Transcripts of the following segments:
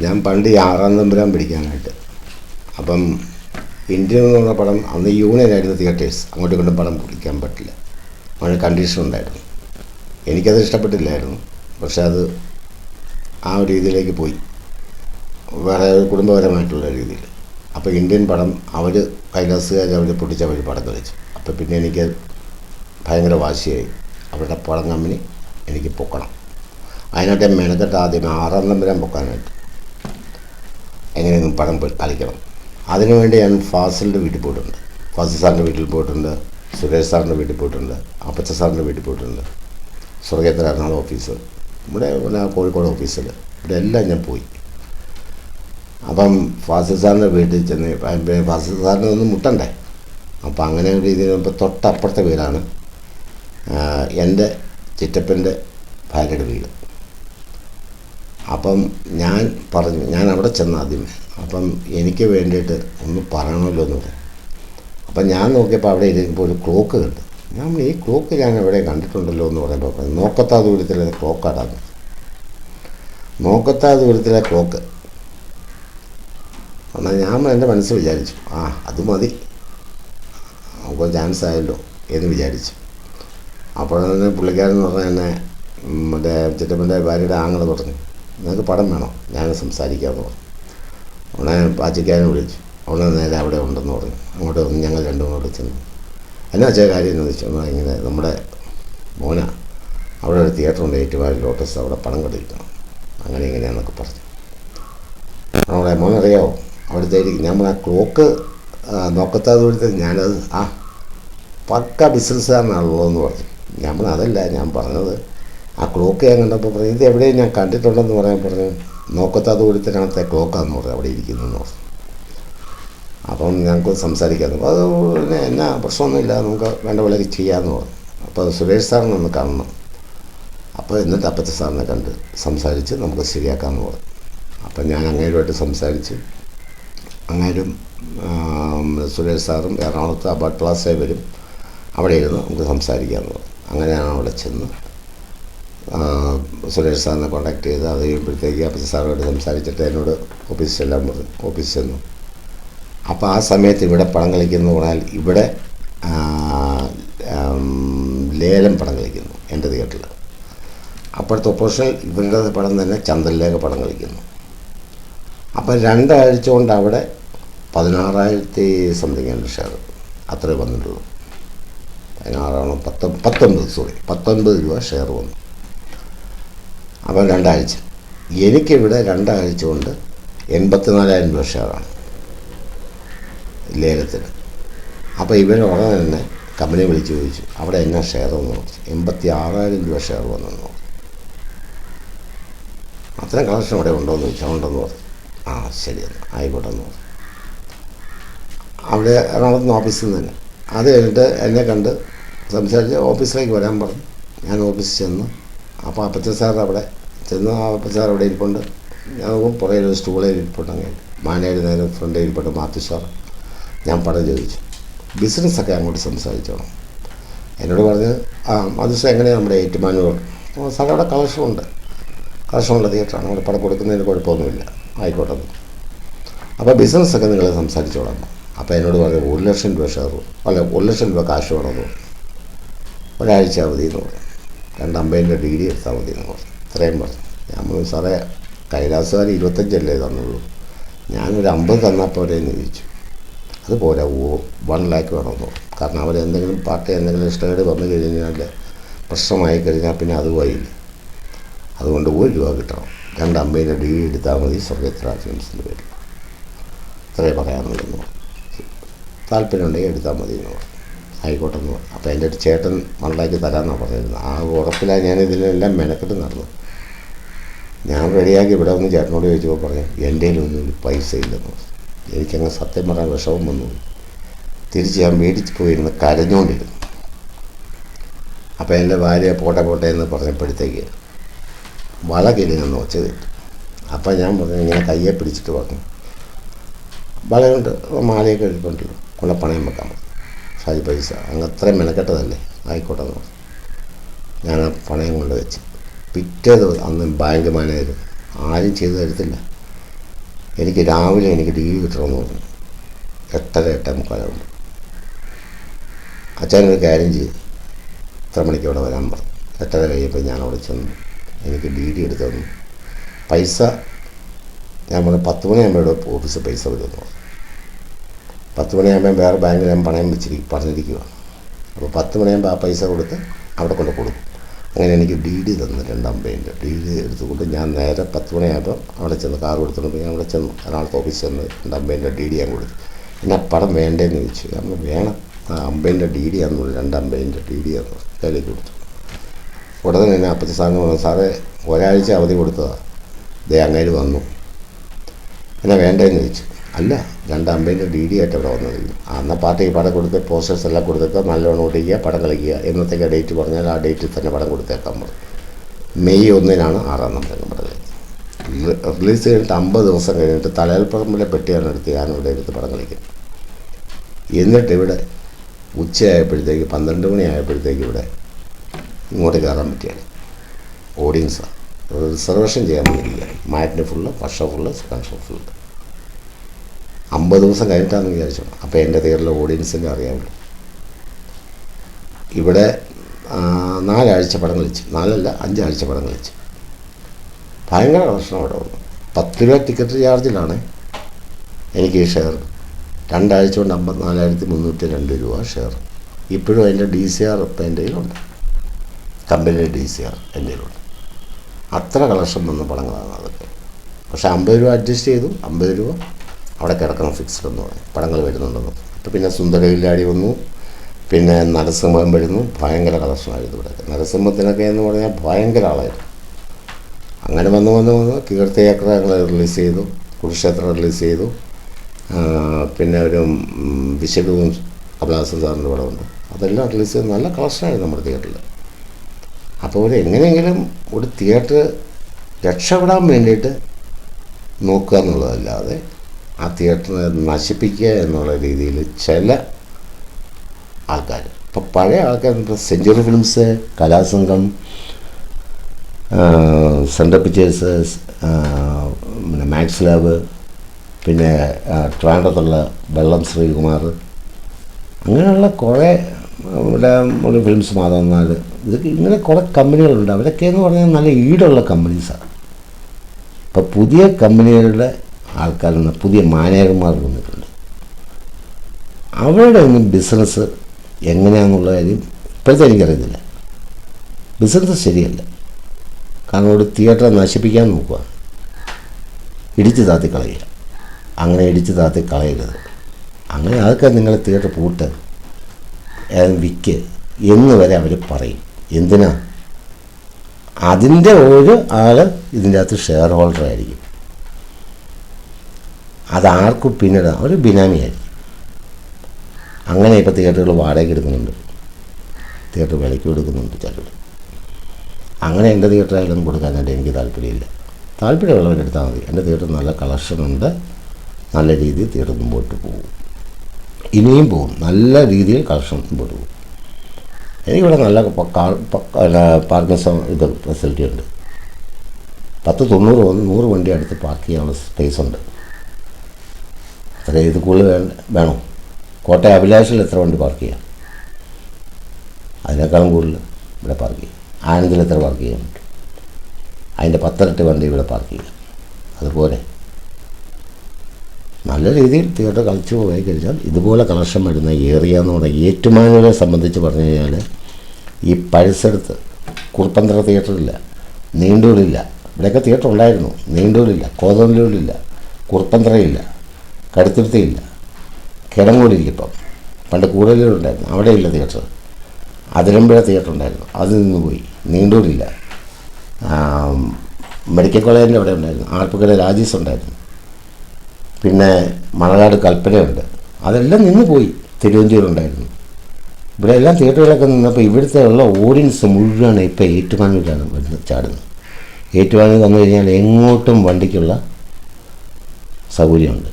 ഞാൻ പണ്ട് ആറാം തമ്പുരാൻ പിടിക്കാനായിട്ട്. അപ്പം ഇന്ത്യൻ എന്ന് പറഞ്ഞ പടം അന്ന് യൂണിയൻ ആയിരുന്നു തിയേറ്റേഴ്സ്. അങ്ങോട്ടും ഇങ്ങോട്ടും പടം പിടിക്കാൻ പറ്റില്ല. മഴ കണ്ടീഷൻ ഉണ്ടായിരുന്നു. എനിക്കത് ഇഷ്ടപ്പെട്ടില്ലായിരുന്നു. പക്ഷെ അത് ആ ഒരു രീതിയിലേക്ക് പോയി. വേറെ കുടുംബപരമായിട്ടുള്ള രീതിയിൽ. അപ്പോൾ ഇന്ത്യൻ പടം അവർ കൈലാസുകാർ അവർ പൊട്ടിച്ച് അവർ പടം കളിച്ചു അപ്പോൾ പിന്നെ എനിക്ക് ഭയങ്കര വാശിയായി. അവരുടെ പടം കമ്പനി എനിക്ക് പൊക്കണം. അതിനായിട്ട് മെനക്കെട്ട് ആദ്യം ആറാം നമ്പരാൻ പൊക്കാനായിട്ട് എങ്ങനെയെങ്കിലും പണം കളിക്കണം അതിനുവേണ്ടി ഞാൻ ഫാസിലിന്റെ വീട്ടിൽ പോയിട്ടുണ്ട്. ഫാസിൽ സാറിന്റെ വീട്ടിൽ പോയിട്ടുണ്ട് സുരേഷ് സാറിന്റെ വീട്ടിൽ പോയിട്ടുണ്ട് അപ്പച്ച സാറിന്റെ വീട്ടിൽ പോയിട്ടുണ്ട് സ്വർഗേന്ദ്ര എറണാകുളം ഓഫീസ് ഇവിടെ കോഴിക്കോട് ഓഫീസിൽ ഇവിടെ എല്ലാം ഞാൻ പോയി. അപ്പം ഫാസിൽ സാറിന്റെ വീട്ടിൽ ചെന്ന് ഫാസിൽ സാറിന്റെ ഒന്നും മുട്ടണ്ടേ? അപ്പം അങ്ങനെ ഒരു രീതിയിൽ ഇപ്പോൾ തൊട്ടപ്പുറത്തെ വീടാണ് എന്റെ ചിറ്റപ്പന്റെ ഭാര്യയുടെ വീട്. അപ്പം ഞാൻ പറഞ്ഞു ഞാൻ അവിടെ ചെന്ന് ആദ്യമേ. അപ്പം എനിക്ക് വേണ്ടിയിട്ട് ഒന്ന് പറയണമല്ലോ എന്ന് പറഞ്ഞു. അപ്പം ഞാൻ നോക്കിയപ്പോൾ അവിടെ ഇരിക്കുമ്പോൾ ഒരു ക്ലോക്ക് കണ്ടു. ഞാൻ ഈ ക്ലോക്ക് ഞാൻ എവിടെ കണ്ടിട്ടുണ്ടല്ലോ എന്ന് പറയുമ്പോൾ നോക്കത്താ ദൂരത്തിലെ ക്ലോക്കാടാണ് നോക്കത്താ ദൂരത്തിലെ ക്ലോക്ക്. എന്നാൽ ഞാൻ എന്റെ മനസ്സ് വിചാരിച്ചു. ആ അത് മതി. നമുക്ക് ചാൻസ് ആയല്ലോ എന്ന് വിചാരിച്ചു. തന്നെ പുള്ളിക്കാരൻ എന്ന് പറഞ്ഞാൽ എന്നെ ഉം, മറ്റേ ചിറ്റപ്പന്റെ ഭാര്യയുടെ ആങ്ങൾ പറഞ്ഞു നിനക്ക് പടം വേണോ. ഞാൻ സംസാരിക്കാമെന്ന് പറഞ്ഞു അവളെ പാച്ചിക്കാരനെ വിളിച്ചു അവിടെ നേരെ അവിടെ ഉണ്ടെന്ന് പറഞ്ഞു. അങ്ങോട്ട് വന്ന് ഞങ്ങൾ രണ്ടും കൂടെ ചെന്നു. എന്നാ വെച്ചാൽ കാര്യം എന്ന് വെച്ചാൽ ഇങ്ങനെ നമ്മുടെ മോന അവിടെ ഒരു തിയേറ്റർ ഉണ്ട് ഏറ്റുമാരി ലോട്ടസ് അവിടെ പണം കണ്ടിരിക്കണം. അങ്ങനെ ഇങ്ങനെയാണെന്നൊക്കെ പറഞ്ഞു. അവിടെ മോനറിയാവോ? അവിടുത്തേക്ക് പറഞ്ഞ ആ ക്ലോക്ക് നോക്കത്താതെ കൊടുത്ത് ഞാനത് ആ പക്ക ബിസിനസ്സുകാരനാണല്ലോ എന്ന് പറഞ്ഞു അതല്ല ഞാൻ പറഞ്ഞത് ആ ക്ലോക്ക് ഞാൻ കണ്ടപ്പോൾ ഇത് എവിടെയും ഞാൻ കണ്ടിട്ടുണ്ടെന്ന് പറയാൻ പറഞ്ഞു. നോക്കത്താത്ത കൊടുത്തിനകത്തെ ക്ലോക്കാന്ന് പറഞ്ഞു അവിടെ ഇരിക്കുന്നതെന്ന് പറഞ്ഞു. അപ്പം ഞങ്ങൾക്ക് സംസാരിക്കാൻ അത് പിന്നെ എന്നാ പ്രശ്നമൊന്നുമില്ല നമുക്ക് വേണ്ട പോലെ ചെയ്യാമെന്ന് പറഞ്ഞു. അപ്പോൾ സുരേഷ് സാറിനെ ഒന്ന് കാണണം. അപ്പോൾ എന്നിട്ട് അപ്പത്തെ സാറിനെ കണ്ട് സംസാരിച്ച് നമുക്ക് ശരിയാക്കാമെന്ന് പറഞ്ഞു. അപ്പം ഞാൻ അങ്ങേരുമായിട്ട് സംസാരിച്ച് അങ്ങേരും സുരേഷ് സാറും എറണാകുളത്ത് അബാട്ട് പ്ലാസയിൽ വരും. അവിടെ ഇരുന്ന് നമുക്ക് സംസാരിക്കാമെന്ന് പറഞ്ഞു. അങ്ങനെയാണ് അവിടെ ചെന്ന് സുരേഷ് സാറിനെ കോൺടാക്ട് ചെയ്ത് അത് കഴിയുമ്പോഴത്തേക്ക് അപ്പം സാറുമായിട്ട് സംസാരിച്ചിട്ട് എന്നോട് ഓഫീസിൽ ചെല്ലാൻ പറഞ്ഞു ഓഫീസിൽ ചെന്നു. അപ്പോൾ ആ സമയത്ത് ഇവിടെ പടം കളിക്കുന്നു പറഞ്ഞാൽ ഇവിടെ ലേലം പടം കളിക്കുന്നു എന്റെ തിയേറ്ററിൽ അപ്പോഴത്തെ ഒപ്പോഷണൽ ഇവരുടെ പടം തന്നെ ചന്ദ്രലേഖ പടം കളിക്കുന്നു. അപ്പം രണ്ടാഴ്ച കൊണ്ട് അവിടെ പതിനാറായിരത്തി സംതിങ് ഉണ്ട് ഷെയർ അത്രേ വന്നിട്ടുള്ളൂ. പതിനാറാണോ പത്തൊ പത്തൊൻപത് സോറി പത്തൊൻപത് രൂപ ഷെയർ വന്നു. അപ്പം രണ്ടാഴ്ച. എനിക്കിവിടെ രണ്ടാഴ്ച കൊണ്ട് എൺപത്തിനാലായിരം രൂപ ഷെയറാണ് ലേലത്തിന് അപ്പോൾ ഇവർ ഉടനെ തന്നെ കമ്പനി വിളിച്ച് ചോദിച്ചു അവിടെ എന്നാ ഷെയർ എന്ന് നോക്കി എൺപത്തി ആറായിരം രൂപ ഷെയർ വന്നു നോക്കി അത്രയും കളക്ഷൻ അവിടെ ഉണ്ടോ എന്ന് ചോദിച്ചാൽ ഉണ്ടെന്ന് പറഞ്ഞു. ആ ശരി ആയിക്കോട്ടെ എന്ന് പറഞ്ഞു. അവിടെ എറണാകുളത്ത് ഓഫീസിൽ നിന്ന് തന്നെ. അത് കഴിഞ്ഞിട്ട് എന്നെ കണ്ട് സംസാരിച്ച് ഓഫീസിലേക്ക് വരാൻ പറഞ്ഞു. ഞാൻ ഓഫീസിൽ ചെന്ന് അപ്പോൾ അപ്പച്ച സാർ അവിടെ ചെന്ന് ആ സാർ അവിടെ ഇരിപ്പുണ്ട്. ഞാൻ പുറകിൽ ഒരു സ്റ്റൂളിൽ ഇരിപ്പുണ്ട് അങ്ങനെ മാനേജർ നേരെ ഫ്രണ്ടിൽ ഇരിപ്പുണ്ട് മാത്യു സാർ. ഞാൻ പടം ചോദിച്ചു. ബിസിനസ്സൊക്കെ അങ്ങോട്ട് സംസാരിച്ചോണം എന്നോട് പറഞ്ഞ് ആ മാത്യു സാർ എങ്ങനെയാണ് നമ്മുടെ ഏറ്റുമാനൂർ? സാർ അവിടെ കളക്ഷനുണ്ട് കളക്ഷനുള്ള തിയേറ്ററാണ്. അവിടെ പടം കൊടുക്കുന്നതിന് കുഴപ്പമൊന്നുമില്ല. ആയിക്കോട്ടെ. അപ്പോൾ ബിസിനസ്സൊക്കെ നിങ്ങൾ സംസാരിച്ചോളാം. അപ്പോൾ എന്നോട് പറഞ്ഞു ഒരു ലക്ഷം രൂപ ഷെയർ അല്ല ഒരു ലക്ഷം രൂപ കാശ് വേണമെന്ന് ഒരാഴ്ച അവധി എന്ന് പറഞ്ഞു. രണ്ട് അമ്പതിന്റെ ഡിഗ്രി എടുത്താൽ മതി എന്ന് പറഞ്ഞു. ഇത്രയും പറഞ്ഞു ഞാൻ സാറേ കൈലാസുകാർ ഇരുപത്തഞ്ചല്ലേ തന്നുള്ളൂ. ഞാനൊരു അമ്പത് തന്നാൽ പോരെ ചോദിച്ചു അത് പോരാ ഓ വൺ ലാക്ക് വേണമെന്നോ? കാരണം അവർ എന്തെങ്കിലും പാർട്ടി എന്തെങ്കിലും ഇഷ്ടക്കേട് വന്നു കഴിഞ്ഞാൽ പ്രശ്നമായി കഴിഞ്ഞാൽ പിന്നെ അത് പോയില്ല അതുകൊണ്ട് ഒരു രൂപ കിട്ടണം. രണ്ട് അമ്പതിന്റെ ഡി എടുത്താൽ മതി സ്വർഗത്ര ഫിലിംസിന്റെ പേരിൽ. ഇത്രേ പറയാനുള്ളൂ. താല്പര്യമുണ്ടെങ്കിൽ എടുത്താൽ മതി എന്ന് പറഞ്ഞു. ആയിക്കോട്ടെ എന്ന് പറഞ്ഞു. അപ്പോൾ എന്റെ ഒരു ചേട്ടൻ മണ്ടാക്കി തരാമെന്നാണ് പറഞ്ഞിരുന്നത്. ആ ഉറപ്പിലാണ് ഞാൻ ഇതിനെല്ലാം മെനക്കെട്ട് നടന്നു ഞാൻ റെഡിയാക്കി ഇവിടെ ഒന്ന് ചേട്ടനോട് ചോദിച്ചപ്പോൾ പറഞ്ഞു എന്റെ കയ്യിലൊന്നും ഒരു പൈസ ഇല്ലെന്ന് എനിക്കങ്ങ് സത്യം പറയാൻ വിഷമം വന്നു. തിരിച്ച് ഞാൻ മേടിച്ച് പോയിരുന്ന് കരഞ്ഞുകൊണ്ടിരുന്നു അപ്പോൾ എന്റെ ഭാര്യ പോട്ടെ പോട്ടെ എന്ന് പറഞ്ഞപ്പോഴത്തേക്ക് വള കയറി ഞാൻ നോച്ചത് അപ്പം ഞാൻ പറഞ്ഞു ഇങ്ങനെ കയ്യെ പിടിച്ചിട്ട് പറഞ്ഞു വളയുണ്ട് മാലയൊക്കെ എടുപ്പുണ്ടല്ലോ കൊള്ള പണയം വെക്കാൻ ഷാജി പൈസ അങ്ങ് അത്രയും മെനക്കെട്ടതല്ലേ? ആയിക്കോട്ടെ ഞാൻ ആ പണയം കൊണ്ട് വെച്ച്. പിറ്റേ ദിവസം അന്ന് ബാങ്ക് മാനേജർ ആരും ചെയ്തു തരത്തില്ല. എനിക്ക് രാവിലെ എനിക്ക് ലീവ് കിട്ടണമെന്ന് പറഞ്ഞു. എട്ടര എട്ടേ മുക്കാലുണ്ട് അച്ഛനൊരു കാര്യം ചെയ്തു. ഇത്ര മണിക്ക് അവിടെ വരാൻ പറഞ്ഞു. എട്ടര കഴിയപ്പോൾ ഞാൻ അവിടെ ചെന്നു. എനിക്ക് ഡി ഡി എടുത്തു തന്നു. പൈസ ഞാൻ പറഞ്ഞു പത്ത് മണിയാകുമ്പോഴും ഓഫീസ് പൈസ വരുമെന്ന് പറഞ്ഞു. പത്ത് മണിയാകുമ്പോൾ വേറെ ബാങ്കിൽ ഞാൻ പണയം വെച്ചിരിക്കും പറഞ്ഞിരിക്കുകയാണ് അപ്പോൾ പത്ത് മണിയാകുമ്പോൾ ആ പൈസ കൊടുത്ത് അവിടെ കൊണ്ട് കൊടുക്കും അങ്ങനെ എനിക്ക് ഡി ഡി തന്നു രണ്ടാം പേന്റെ ഡി ഡി എടുത്തുകൊണ്ട് ഞാൻ നേരെ പത്ത് മണിയായപ്പോൾ അവിടെ ചെന്ന് കാർ കൊടുത്തുകൊണ്ട് ഞാൻ അവിടെ ചെന്ന് എറണാകുളത്ത് ഓഫീസിൽ ചെന്ന് രണ്ടാം പേന്റെ ഡി ഡി ഞാൻ കൊടുത്തു. പിന്നെ ആ പടം വേണ്ടേന്ന് ചോദിച്ചു. നമ്മൾ വേണം. ആ അമ്പേന്റെ ഡി ഡി ആണെന്ന് പറഞ്ഞു രണ്ട് അമ്പതിന്റെ ഡി ഡി ആണെന്ന് കയ്യിലേക്ക് കൊടുത്തു. ഉടനെ തന്നെ അപ്പച്ച സാറിന് പറഞ്ഞു സാറേ ഒരാഴ്ച അവധി കൊടുത്തതാണ് ദേ അങ്ങേര് വന്നു. എന്നാ വേണ്ടേന്ന് ചോദിച്ചു. അല്ല രണ്ട് അമ്പതിന്റെ ഡി ഡി ആയിട്ട് അവിടെ വന്നത് അന്ന് പാർട്ടിക്ക് പടം കൊടുത്ത് പോസ്റ്റേഴ്സ് എല്ലാം കൊടുത്തിട്ട് നല്ലോണം ഓടിക്കുക പടം കളിക്കുക. എന്നത്തേക്ക് ഡേറ്റ് പറഞ്ഞാൽ ആ ഡേറ്റിൽ തന്നെ പടം കൊടുത്തേക്കാം പറഞ്ഞു. മെയ് ഒന്നിനാണ് ആറാം നമ്പർ പടം റിലീസ് കഴിഞ്ഞിട്ട് അമ്പത് ദിവസം കഴിഞ്ഞിട്ട് തലയൽപ്പറമ്പിലെ പെട്ടിയാണ് എടുത്ത് ഞാൻ ഇവിടെ എടുത്ത് പടം കളിക്കും എന്നിട്ട് ഇവിടെ ഉച്ചയായപ്പോഴത്തേക്ക് പന്ത്രണ്ട് മണി ആയപ്പോഴത്തേക്ക് ഇവിടെ ഇങ്ങോട്ട് കയറാൻ പറ്റിയാണ്. ഓഡിയൻസാണ് റിസർവേഷൻ ചെയ്യാൻ വേണ്ടിയിരിക്കുകയാണ്. മാറ്റിന് ഫുള്ള് വർഷം ഫുള്ള് സെക്കൻഡ് ഷോ ഫുള്ള് അമ്പത് ദിവസം കഴിഞ്ഞിട്ടാണെന്ന് വിചാരിച്ചു. അപ്പോൾ എന്റെ തിയേറ്ററിലെ ഓഡിയൻസിന് അറിയാമല്ലോ ഇവിടെ നാലാഴ്ച പടം കളിച്ചു. നാലല്ല അഞ്ചാഴ്ച പടം കളിച്ചു. ഭയങ്കര പ്രശ്നം അവിടെ വന്നു. പത്ത് രൂപ ടിക്കറ്റ് ചാർജിലാണ് എനിക്ക് ഈ ഷെയർ രണ്ടാഴ്ച കൊണ്ട് അമ്പത്തിനാലായിരത്തി മുന്നൂറ്റി രണ്ട് രൂപ ഷെയർ ഇപ്പോഴും അതിന്റെ ഡി സി ആർ ഇപ്പം എന്റെ കയ്യിലുണ്ട്. കമ്പനിയുടെ ഡി സി ആർ എന്റെ കയ്യിലുണ്ട്. അത്ര കളക്ഷൻ വന്ന പടങ്ങളാണ് അതൊക്കെ പക്ഷേ അമ്പത് രൂപ അഡ്ജസ്റ്റ് ചെയ്തു. അമ്പത് രൂപ അവിടെ കിടക്കണം ഫിക്സ്ഡ് എന്ന് പറഞ്ഞു പടങ്ങൾ വരുന്നുണ്ടെന്ന് അപ്പോൾ പിന്നെ സുന്ദരവില്ലാടി വന്നു. പിന്നെ നരസിംഹം വരുന്നു. ഭയങ്കര കളക്ഷനായിരുന്നു ഇവിടെ. നരസിംഹത്തിനൊക്കെ എന്ന് പറഞ്ഞാൽ ഭയങ്കര ആളായിരുന്നു. അങ്ങനെ വന്ന് വന്ന് വന്ന് കീർത്തിയാത്ര റിലീസ് ചെയ്തു. കുരുക്ഷേത്രം റിലീസ് ചെയ്തു. പിന്നെ ഒരു വിശദവും സാറിന്റെ സാറിന്റെ പടമുണ്ട് അതെല്ലാം റിലീസ് ചെയ്ത് നല്ല കളക്ഷനായിരുന്നു നമ്മുടെ തിയേറ്ററിൽ. അപ്പോൾ ഒരു എങ്ങനെയെങ്കിലും ഒരു തിയേറ്റർ രക്ഷപ്പെടാൻ വേണ്ടിയിട്ട് നോക്കുക എന്നുള്ളതല്ലാതെ ആ തിയേറ്ററിനെ നശിപ്പിക്കുക എന്നുള്ള രീതിയിൽ ചില ആൾക്കാർ. ഇപ്പം പഴയ ആൾക്കാർ ഇപ്പോൾ century films Kalasangham central pictures പിന്നെ മാക്സ് ലാബ് പിന്നെ ട്രാൻഡത്തുള്ള വെള്ളം ശ്രീകുമാർ അങ്ങനെയുള്ള കുറേ ഇവിടെ ഒരു ഫിലിംസ് മാധവന്മാർ ഇതൊക്കെ ഇങ്ങനെ കുറേ കമ്പനികളുണ്ട്. അവരൊക്കെ എന്ന് പറഞ്ഞാൽ നല്ല ഈടുള്ള കമ്പനീസാണ്. ഇപ്പം പുതിയ കമ്പനികളുടെ നിന്ന് പുതിയ മാനേജർമാർ വന്നിട്ടുണ്ട്. അവരുടെ ഒന്നും ബിസിനസ് എങ്ങനെയാണെന്നുള്ള കാര്യം ഇപ്പോഴത്തെ എനിക്കറിയത്തില്ല. ബിസിനസ് ശരിയല്ല. കാരണം ഒരു തിയേറ്റർ നശിപ്പിക്കാൻ നോക്കുക. ഇടിച്ച് താത്തി കളയുക. അങ്ങനെ ഇടിച്ച് താത്തി കളയരുത്. അങ്ങനെ അതൊക്കെ നിങ്ങൾ തിയേറ്റർ പൂട്ട്. വിൽക്ക് എന്ന് വരെ അവർ പറയും. എന്തിനാ? അതിന്റെ ഒരു ആൾ ഇതിന്റെ അകത്ത് ഷെയർ ഹോൾഡർ ആയിരിക്കും. അതാർക്കും പിന്നീട്. ഒരു ബിനാമിയായിരിക്കും. അങ്ങനെ ഇപ്പോൾ തിയേറ്ററുകൾ വാടകയ്ക്ക് എടുക്കുന്നുണ്ട്. തിയേറ്റർ വിലയ്ക്ക് കൊടുക്കുന്നുണ്ട് ചിലർ. അങ്ങനെ എന്റെ തിയേറ്ററായാലും കൊടുക്കാനായിട്ട് എനിക്ക് താല്പര്യമില്ല. താല്പര്യമുള്ളവരെടുത്താൽ മതി. എന്റെ തിയേറ്റർ നല്ല കളക്ഷനുണ്ട് നല്ല രീതിയിൽ തിയേറ്റർ മുമ്പോട്ട് പോകും. ഇനിയും പോകും. നല്ല രീതിയിൽ കളക്ഷൻ മുമ്പോട്ട് പോകും. എനിക്കിവിടെ നല്ല പാർക്കിംഗ് ഇത് ഫെസിലിറ്റി ഉണ്ട്. പത്ത് തൊണ്ണൂറ് നൂറ് വണ്ടി അടുത്ത് പാർക്ക് ചെയ്യാനുള്ള സ്പേസ് ഉണ്ട്. അത്ര ഇത് കൂടുതൽ വേണോ? കോട്ടയം അഭിലാഷിൽ എത്ര വണ്ടി പാർക്ക് ചെയ്യാം? അതിനേക്കാളും കൂടുതൽ ഇവിടെ പാർക്ക് ചെയ്യാം. ആനന്ദിൽ എത്ര പാർക്ക് ചെയ്യാൻ പറ്റും? അതിന്റെ പത്തരട്ട് വണ്ടി ഇവിടെ പാർക്ക് ചെയ്യാം. അതുപോലെ നല്ല രീതിയിൽ തിയേറ്റർ കളിച്ചു പോയി കഴിഞ്ഞാൽ ഇതുപോലെ കളക്ഷൻ വരുന്ന ഏറിയ എന്ന് പറഞ്ഞാൽ ഏറ്റുമാനൂരെ സംബന്ധിച്ച് പറഞ്ഞു കഴിഞ്ഞാൽ ഈ പരിസരത്ത് കുറുപ്പന്തറ തിയേറ്ററില്ല നീണ്ടൂരില്ല. ഇവിടെയൊക്കെ തിയേറ്റർ ഉണ്ടായിരുന്നു നീണ്ടൂരില്ല കോതമല്ലൂരില്ല കുറുപ്പന്തറയില്ല. കടുത്തുരുത്തിയില്ല കിടങ്ങൂരില്ല ഇപ്പം പണ്ട് കൂടുതലുണ്ടായിരുന്നു അവിടെയില്ല തിയേറ്റർ. അതിരമ്പുഴ തിയേറ്റർ ഉണ്ടായിരുന്നു അത് നിന്ന് പോയി. നീണ്ടൂരില്ല. മെഡിക്കൽ കോളേജിന്റെ അവിടെ ഉണ്ടായിരുന്നു. ആർപ്പുകര രാജീസ് ഉണ്ടായിരുന്നു. പിന്നെ മണനാട് കൽപ്പനയുണ്ട്. അതെല്ലാം നിന്ന് പോയി. ഉണ്ടായിരുന്നു ഇവിടെ എല്ലാം തിയേറ്ററുകളൊക്കെ നിന്നപ്പോൾ ഇവിടുത്തെ ഉള്ള ഓഡിയൻസ് മുഴുവൻ ഇപ്പോൾ ഏറ്റുമാനൂരാണ് വരുന്നത് ചാടുന്നത്. ഏറ്റുമാനൂർ വന്നു കഴിഞ്ഞാൽ എങ്ങോട്ടും വണ്ടിക്കുള്ള സൗകര്യമുണ്ട്.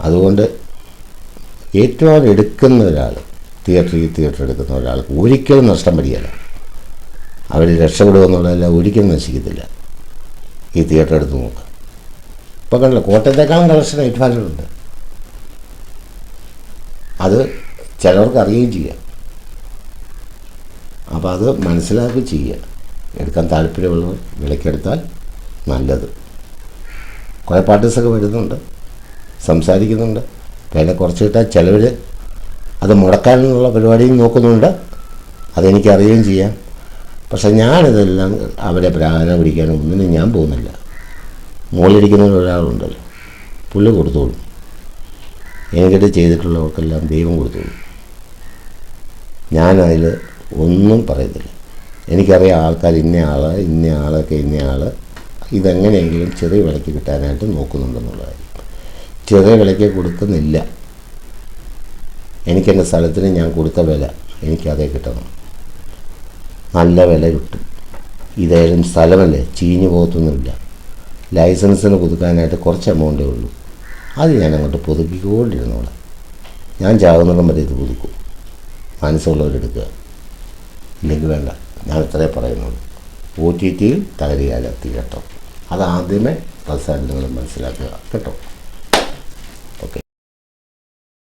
അതുകൊണ്ട് ഏറ്റവും എടുക്കുന്ന ഒരാൾ തിയേറ്ററിൽ തിയേറ്റർ എടുക്കുന്ന ഒരാൾക്ക് ഒരിക്കലും നഷ്ടം വരികയില്ല അവർ രക്ഷപ്പെടുമെന്നുള്ളതല്ല ഒരിക്കലും നശിക്കത്തില്ല. ഈ തിയേറ്റർ എടുത്ത് നോക്കുക ഇപ്പം കണ്ടില്ല കോട്ടയത്തേക്കാളും കളക്ഷൻ ഇറ്റാലിലുണ്ട് അത് ചിലവർക്ക് അറിയുകയും ചെയ്യാം. അപ്പോൾ അത് മനസ്സിലാക്കി ചെയ്യുക. എടുക്കാൻ താല്പര്യമുള്ളവർ വിലക്കെടുത്താൽ നല്ലത്. കുറേ പാർട്ടീസൊക്കെ വരുന്നുണ്ട്. സംസാരിക്കുന്നുണ്ട്. വില കുറച്ച് കിട്ടാൻ ചിലവർ അത് മുടക്കാനുള്ള പരിപാടിയും നോക്കുന്നുണ്ട്. അതെനിക്കറിയുകയും ചെയ്യാം. പക്ഷെ ഞാനിതെല്ലാം അവരെ പ്രാധാന്യം പിടിക്കാനും ഒന്നിനും ഞാൻ പോകുന്നില്ല. മുകളിലിരിക്കുന്ന ഒരാളുണ്ടല്ലോ. പുല്ല് കൊടുത്തോളും. എനിക്കിട്ട് ചെയ്തിട്ടുള്ളവർക്കെല്ലാം ദൈവം കൊടുത്തോളും. ഞാനതിൽ ഒന്നും പറയത്തില്ല. എനിക്കറിയാം ആൾക്കാർ ഇന്ന ആൾ ഇന്ന ആളൊക്കെ ഇന്ന ആൾ ഇതെങ്ങനെയെങ്കിലും ചെറിയ വിലയ്ക്ക് കിട്ടാനായിട്ട് നോക്കുന്നുണ്ടെന്നുള്ള കാര്യം ചെറിയ വിലയ്ക്ക് കൊടുക്കുന്നില്ല. എനിക്കെന്റെ സ്ഥലത്തിന് ഞാൻ കൊടുത്ത വില എനിക്കതേ കിട്ടണം. നല്ല വില കിട്ടും. ഇതേലും സ്ഥലമല്ലേ? ചീഞ്ഞു പോകത്തൊന്നുമില്ല. ലൈസൻസിന് പുതുക്കാനായിട്ട് കുറച്ച് എമൗണ്ടേ ഉള്ളൂ. അത് ഞാൻ അങ്ങോട്ട് പുതുക്കിക്കൊണ്ടിരുന്നോളാം. ഞാൻ ചാകുന്നിടം വരെ ഇത് പുതുക്കും. മനസ്സുള്ളവരെടുക്കുക. ഇല്ലെങ്കിൽ വേണ്ട. ഞാൻ ഇത്രേ പറയുന്നുള്ളൂ. ഒ ടി ടിയിൽ തകരിയാലെത്തി കേട്ടോ. അതാദ്യമേ നിങ്ങൾ മനസ്സിലാക്കുക. കേട്ടോ?